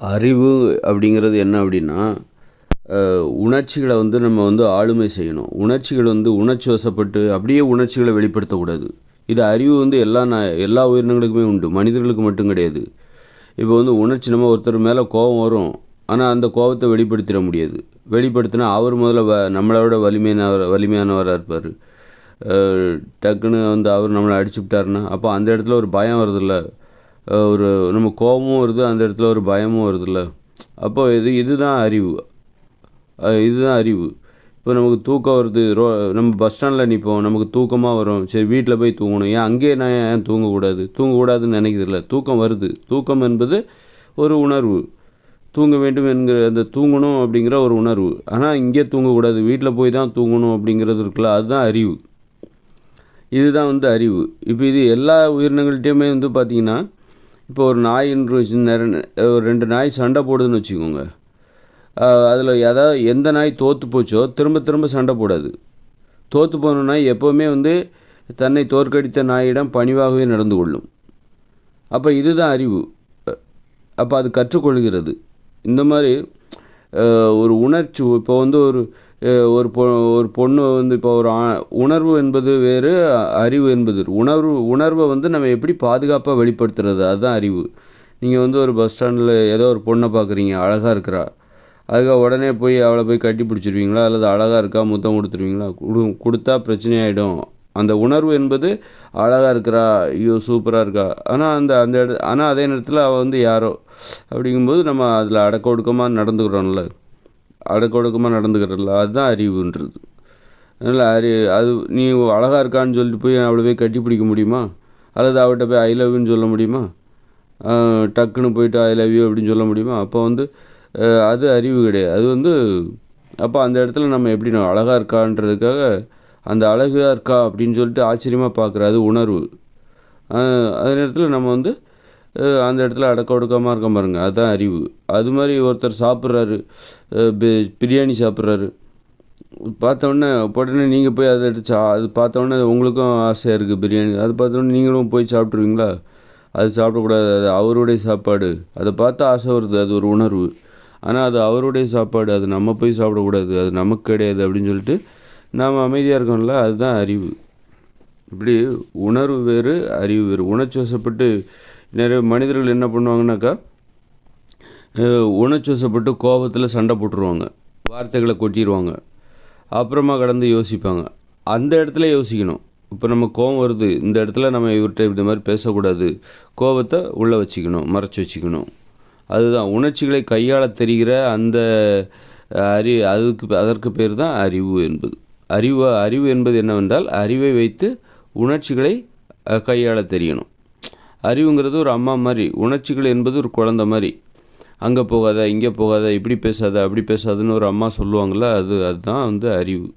அறிவு அப்படிங்கிறது என்ன அப்படின்னா உணர்ச்சிகளை வந்து நம்ம வந்து ஆளுமை செய்யணும். உணர்ச்சிகள் வந்து உணர்ச்சி வசப்பட்டு அப்படியே உணர்ச்சிகளை வெளிப்படுத்தக்கூடாது. இது அறிவு வந்து எல்லா ந எல்லா உயிரினங்களுக்குமே உண்டு. மனிதர்களுக்கு மட்டும் கிடையாது. இப்போ வந்து உணர்ச்சி நம்ம ஒருத்தர் மேலே கோபம் வரும். ஆனால் அந்த கோபத்தை வெளிப்படுத்திட முடியாது. வெளிப்படுத்தினா அவர் முதல்ல வ நம்மளை விட வலிமையானவர் வலிமையானவராக இருப்பார். டக்குன்னு வந்து அவர் நம்மளை அடிச்சு விட்டாருன்னா அப்போ அந்த இடத்துல ஒரு பயம் வருதில்ல. ஒரு நம்ம கோபமும் வருது அந்த இடத்துல ஒரு பயமும் வருதுல்ல. அப்போ இது இதுதான் அறிவு. இதுதான் அறிவு. இப்போ நமக்கு தூக்கம் வருது ரோ நம்ம பஸ் ஸ்டாண்டில் நிற்போம் நமக்கு தூக்கமாக வரும். சரி வீட்டில் போய் தூங்கணும். ஏன் அங்கேயே நான் ஏன் தூங்கக்கூடாது தூங்கக்கூடாதுன்னு நினைக்கிறதில்ல தூக்கம் வருது. தூக்கம் என்பது ஒரு உணர்வு. தூங்க வேண்டும் என்கிற அந்த தூங்கணும் அப்படிங்கிற ஒரு உணர்வு. ஆனால் இங்கே தூங்கக்கூடாது வீட்டில் போய் தான் தூங்கணும் அப்படிங்கிறது இருக்குல்ல அதுதான் அறிவு. இதுதான் வந்து அறிவு. இப்போ இது எல்லா உயிரினங்கள்கிட்டையுமே வந்து பார்த்திங்கன்னா இப்போ ஒரு நாயின்னு வச்சு ஒரு ரெண்டு நாய் சண்டை போடுதுன்னு வச்சுக்கோங்க. அதில் எதாவது எந்த நாய் தோற்று போச்சோ திரும்ப திரும்ப சண்டை போடாது. தோற்று போன நாய் எப்போவுமே வந்து தன்னை தோற்கடித்த நாயிடம் பணிவாகவே நடந்து கொள்ளும். அப்போ இதுதான் அறிவு. அப்போ அது கற்றுக்கொள்கிறது. இந்த மாதிரி ஒரு உணர்ச்சி இப்போ வந்து ஒரு ஒரு பொ ஒரு பொண்ணு வந்து இப்போ ஒரு ஆ- உணர்வு என்பது வேறு அறிவு என்பது உணர்வு உணர்வை வந்து நம்ம எப்படி பாதுகாப்பாக வெளிப்படுத்துறது? அதுதான் அறிவு. நீங்கள் வந்து ஒரு பஸ் ஸ்டாண்டில் ஏதோ ஒரு பொண்ணை பார்க்குறீங்க அழகாக இருக்கிறா. அதுக்காக உடனே போய் அவளை போய் கட்டி பிடிச்சிருவீங்களா? அல்லது அழகாக இருக்கா? முத்தம் கொடுத்துருவீங்களா? கொடு கொடுத்தா பிரச்சனையாயிடும் அந்த உணர்வு என்பது அழகாக இருக்கிறா ஐயோ சூப்பராக இருக்கா? ஆனால் அந்த அந்த இட ஆனால் அதே நேரத்தில் அவள் வந்து யாரோ? அப்படிங்கும்போது நம்ம அதில் அடக்க ஒடுக்கமாக நடந்துக்கிறோம்ல. அடக்கொடுக்கமாக ஒடுக்கமாக அதுதான் அறிவுன்றது. அதனால் அறி அது நீ அழகாக இருக்கான்னு சொல்லிட்டு போய் அவளை போய் கட்டி பிடிக்க முடியுமா? அல்லது அவட்ட போய் ஐ லவ்யூன்னு சொல்ல முடியுமா? டக்குன்னு போயிட்டு ஐ லவ் யூ அப்படின்னு சொல்ல முடியுமா? அப்போ வந்து அது அறிவு கிடையாது. அது வந்து அப்போ அந்த இடத்துல நம்ம எப்படி நான் அழகாக இருக்கான்றதுக்காக அந்த அழகாக இருக்கா அப்படின்னு சொல்லிட்டு ஆச்சரியமாக பார்க்குற அது உணர்வு. அதே நேரத்தில் நம்ம வந்து அந்த இடத்துல அடக்க ஒடுக்கமாக இருக்க பாருங்க. அதுதான் அறிவு. அது மாதிரி ஒருத்தர் சாப்பிட்றாரு பிரியாணி சாப்பிட்றாரு. பார்த்தோன்னே உடனே நீங்கள் போய் அதை எடுத்து சா அது பார்த்தோன்னே உங்களுக்கும் ஆசையாக இருக்குது பிரியாணி. அது பார்த்தோன்னே நீங்களும் போய் சாப்பிட்ருவீங்களா அது சாப்பிடக்கூடாது. அது அவருடைய சாப்பாடு. அதை பார்த்து ஆசை வருது. அது ஒரு உணர்வு. ஆனால் அது அவருடைய சாப்பாடு. அது நம்ம போய் சாப்பிடக்கூடாது. அது நமக்கு கிடையாது அப்படின்னு சொல்லிட்டு நாம் அமைதியாக இருக்கோம்ல அதுதான் அறிவு. இப்படி உணர்வு வேறு அறிவு வேறு. உணர்ச்சி வசப்பட்டு நிறைய மனிதர்கள் என்ன பண்ணுவாங்கனாக்கா அஹ், உணர்ச்சி வசப்பட்டு கோபத்தில் சண்டை போட்டுருவாங்க. வார்த்தைகளை கொட்டிடுவாங்க அப்புறமா கடந்து யோசிப்பாங்க. அந்த இடத்துல யோசிக்கணும். இப்போ நம்ம கோபம் வருது. இந்த இடத்துல நம்ம இவர்கிட்ட இந்த மாதிரி பேசக்கூடாது. கோபத்தை உள்ளே வச்சுக்கணும். மறைச்சி வச்சுக்கணும். அதுதான். உணர்ச்சிகளை கையாள தெரிகிற அந்த அறி அதுக்கு அதற்கு பேர் தான் அறிவு என்பது. அறிவு அறிவு என்பது என்னவென்றால் அறிவை வைத்து உணர்ச்சிகளை கையாள தெரியணும். அறிவுங்கிறது ஒரு அம்மா மாதிரி உணர்ச்சிகள் என்பது ஒரு குழந்தை மாதிரி. அங்கே போகாத இங்கே போகாத இப்படி பேசாத அப்படி பேசாதன்னு ஒரு அம்மா சொல்லுவாங்கள்ல அது அதுதான் வந்து அறிவு.